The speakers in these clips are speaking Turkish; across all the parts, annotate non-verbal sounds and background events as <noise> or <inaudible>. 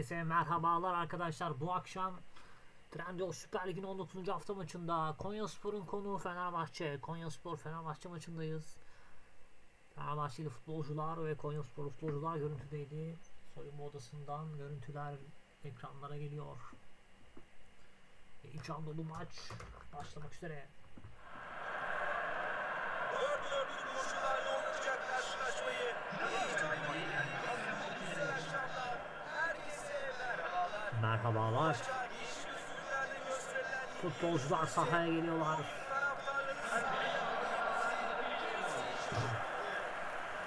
Herkese merhabalar arkadaşlar. Bu akşam Trendyol Süper Lig'in 19. hafta maçında Konyaspor'un konuğu Fenerbahçe. Konyaspor Fenerbahçe maçındayız. Fenerbahçeli futbolcular ve Konyaspor futbolcular görüntüdeydi. Soyunma odasından görüntüler ekranlara geliyor. İç dolu maç başlamak üzere. Dört dörtlük koşularla oynanacak karşılaşmayı ilk aymayı güzel akşamlar. Herkese merhabalar. Futbolcular sahaya geliyorlar.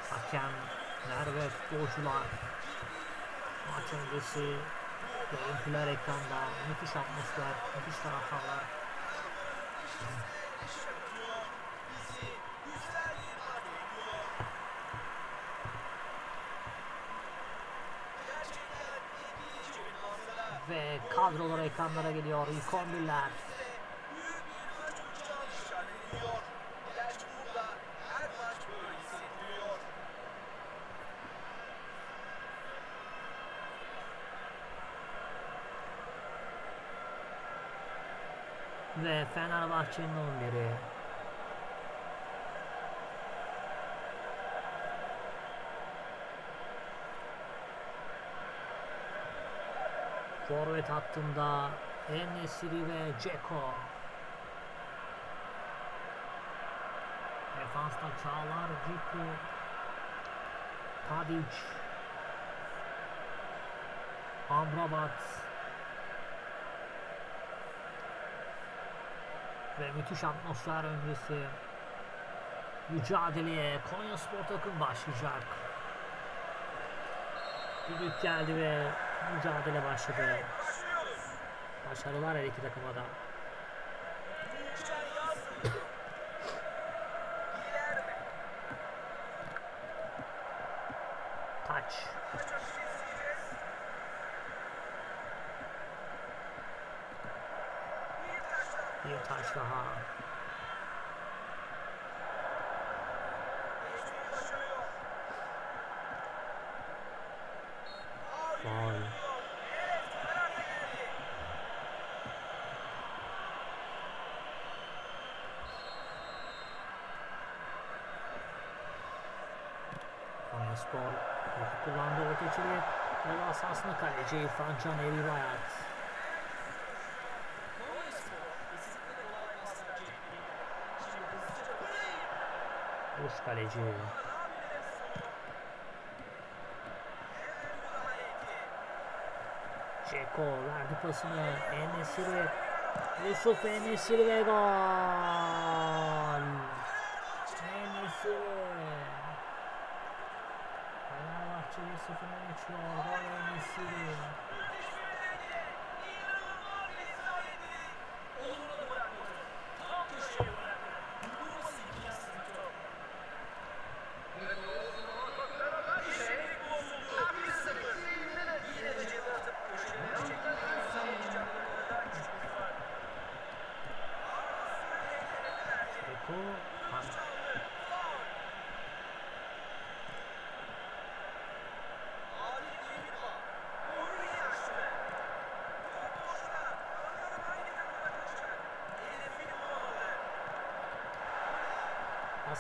Hakemler ve futbolcular maç öncesi görüntüler ekranda müthiş atmosfer, müthiş taraftarlar. ve kadrolar ekranlara geliyor. İlk 11'ler. ve Fenerbahçe'nin 11'i. Forvet hattında Enesiri ve Ceko. Defansta Çağlar, Ciku, Tadic, Amrabat ve müthiş atmosfer öncesi mücadeleye Konya Spor takım başlayacak. Düdük geldi ve mücadele başladı. Başarılar her iki takıma da. Taç. Bir taç daha. geçmeyi başarıyor. Faul. Evet, kararla geldi. Konya Spor topu kullandı orta içeri. Yol sahasında kaleci İrfan Can Eribayat. Boş kaleci. Ceko verdi pasını. Enesiri. Yusuf Enesiri ve gol. 0'a geçiyor. Arda ve Messi.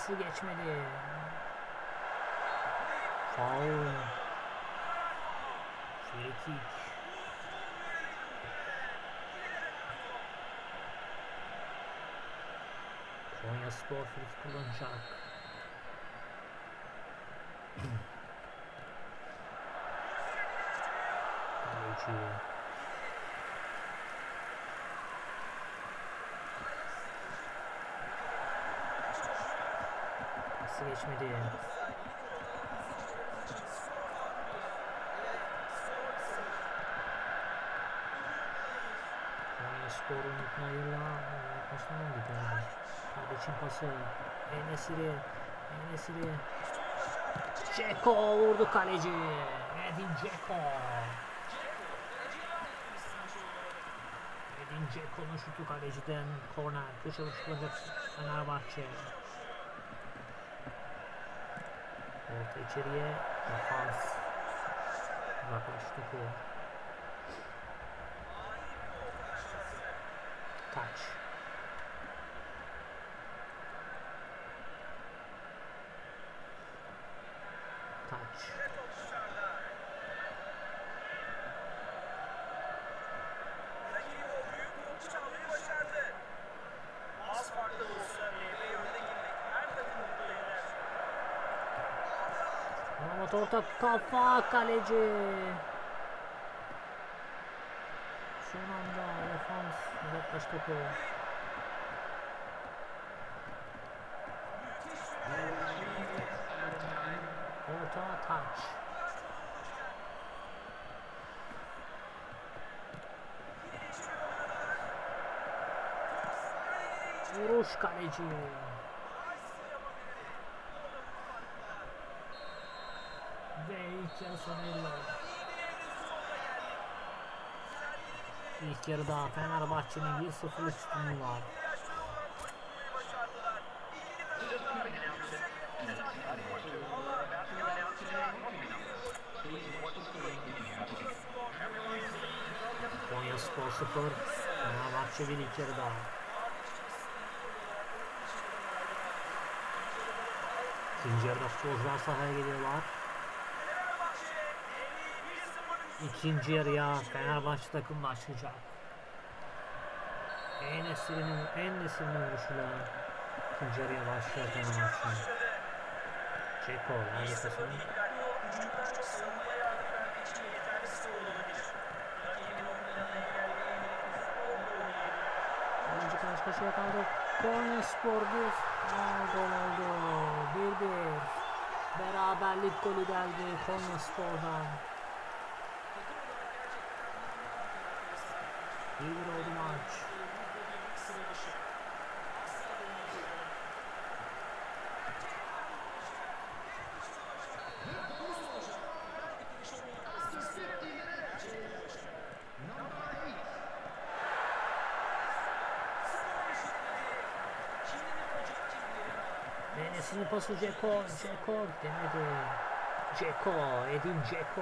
Nasıl geçmedi? Faul. Free kick. Konya Spor free kullanacak. <clears throat> Kaleci. Nasıl geçmedi? Konya Spor unutmayırla yaklaştan mı gidiyor? Tadic'in pası. Enesiri. Enesiri. Ceko vurdu kaleci. Edin Ceko. Edin Ceko'nun şutu kaleciden korner. Vuruş kullanacak Fenerbahçe. Orta içeriye. Defans. Uzaklaştı topu. Touch. Mahmut orta kafa kaleci. Son anda defans uzaklaş topu. Orta taç. Vuruş kaleci. Ve ilk yarı sona eriyor. İlk yarıda Fenerbahçe'nin 1-0 üstünlüğü var. Konya Spor 0, Fenerbahçe 1 ilk yarıda. İkinci yarıda futbolcular sahaya geliyorlar. İkinci yarıya Fenerbahçe takım başlayacak. En esirinin en esirinin vuruşuyla ikinci yarıya başlıyor Fenerbahçe. Ceko verdi pasını. Oyuncu karşı karşıya kaldı. Konya Spor 1. Aa, gol oldu. 1-1. Beraberlik golü geldi Konya Spor'dan. 1-1 oldu maç. Nenesinin pası Ceko. Ceko demedi. Ceko. Edin Ceko.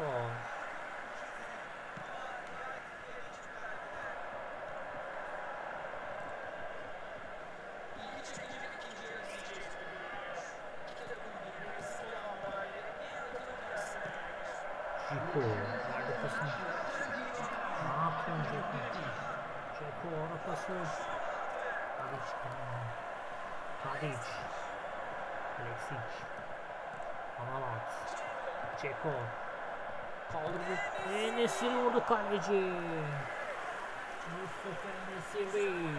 Ceko. Verdi pasını. Ne yapıyorsun Ceko? Ceko ara pası. Tadic. Tadic. Alexic. Amalat. Ceko. Kaldırdı. Enesiri vurdu kaleci. Mustafa Enesiri.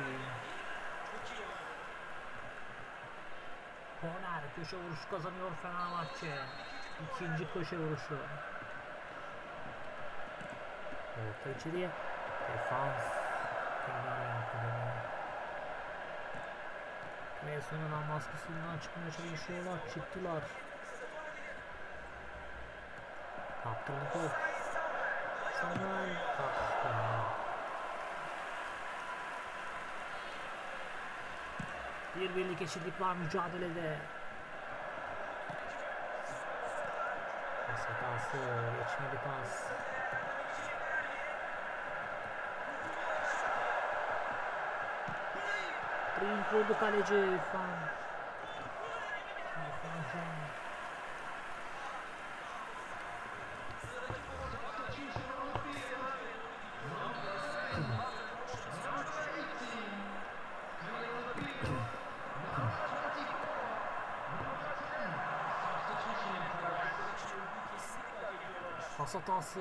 Korner köşe vuruşu kazanıyor Fenerbahçe. İkinci köşe vuruşu. Orta içeriye. Defans. Tekrar arkada. Sonradan baskısından çıkmaya çalışıyorlar. Çıktılar. Kaptırdı top. Samuel. Kaptı. Bir birlik eşitlik var mücadelede. Pas hatası. Geçmedi pas. Drink vurdu kaleci İrfan. İrfan Can. <clears throat> Pas hatası.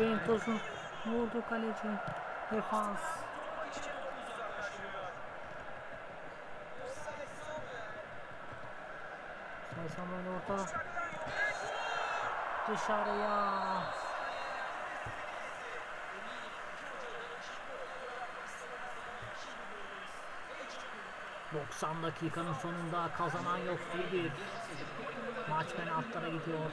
Cenk Tosun vurdu kaleci. Defans. Samuel orta. Dışarıya. 90 dakikanın sonunda kazanan yok 1-1. Maç penaltılara gidiyor.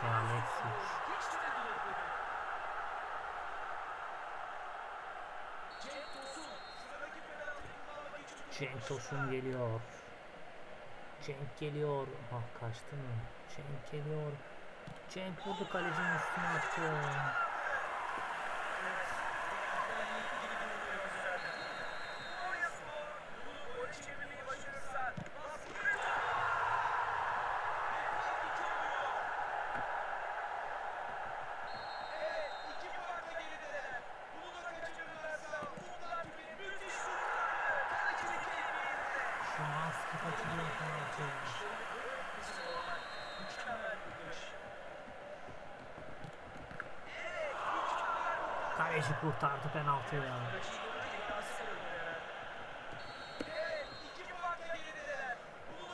İçin Cenk Tosun geliyor. Cenk geliyor. Ah kaçtı mı? Cenk geliyor. Cenk vurdu kalecinin üstüne attı. Konyaspor bunu gol çevirmeyi başarırsa baskı Evet, iki farkla gerideler. Bunu da kaçırırlarsa umutlar bir müthiş kurtardı. Kalecilik keyfi yerinde. Şu an skip atılıyor penaltı. Mükemmel bir vuruş. Kaleci kurtardı penaltıyı. Evet, iki farkla gerideler. Bunu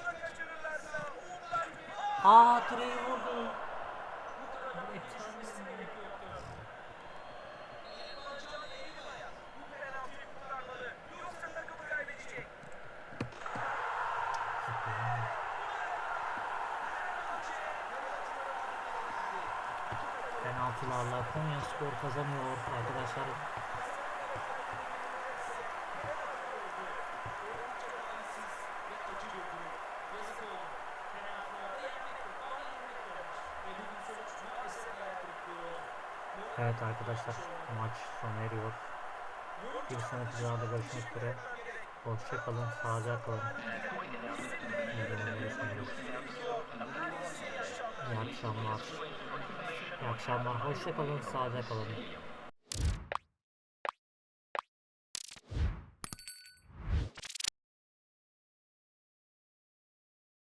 da kaçırırlarsa umutlar bir... Aa direği vurdu. Konya Spor kazanıyor arkadaşlar. Evet arkadaşlar maç sona eriyor. Bir sonraki videoda görüşmek üzere. Hoşça kalın, sağlıcakla kalın. İyi akşamlar. İyi akşamlar. Hoşça kalın, sağlıcakla kalın.